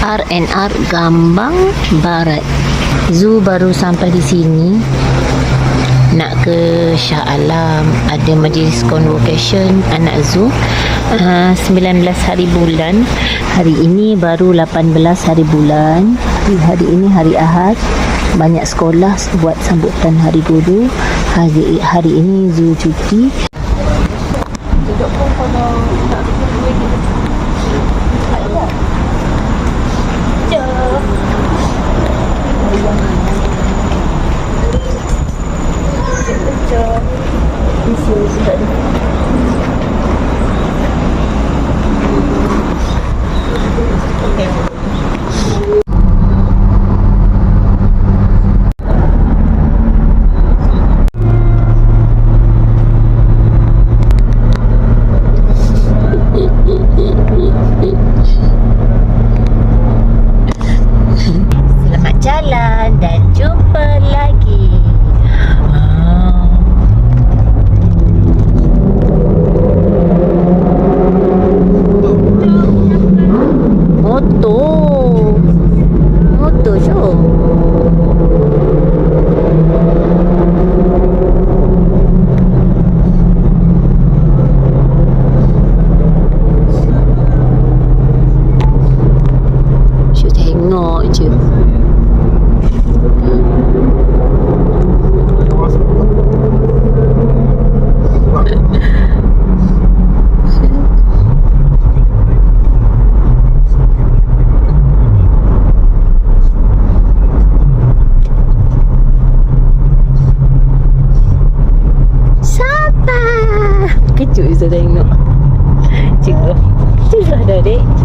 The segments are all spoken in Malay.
RNR Gambang Barat. Zoo baru sampai di sini. Nak ke Shah Alam? Ada majlis convocation anak zoo. Uh, 19 hari bulan. Hari ini baru 18 hari bulan. Hari, ini hari Ahad. Banyak sekolah buat sambutan hari guru hari, hari ini zoo cuti. Selamat no YouTube. Sapa! Kecuali sedang nak. Cikgu. Cikgu ada dek.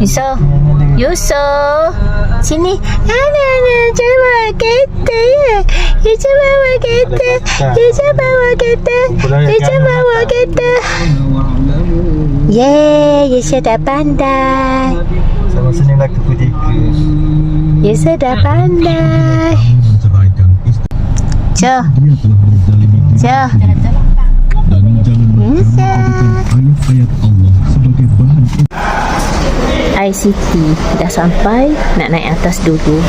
Iso. Yuso. Sini. Ana na coba kita ya. Ya coba kita. Ya coba kita. Ya coba kita. Yeay, ya sudah pandai. Sama sini lagi putih. Ya sudah pandai. Jo. Jo. Dan jangan lupa ayat Allah. ICT dah sampai nak naik atas dulu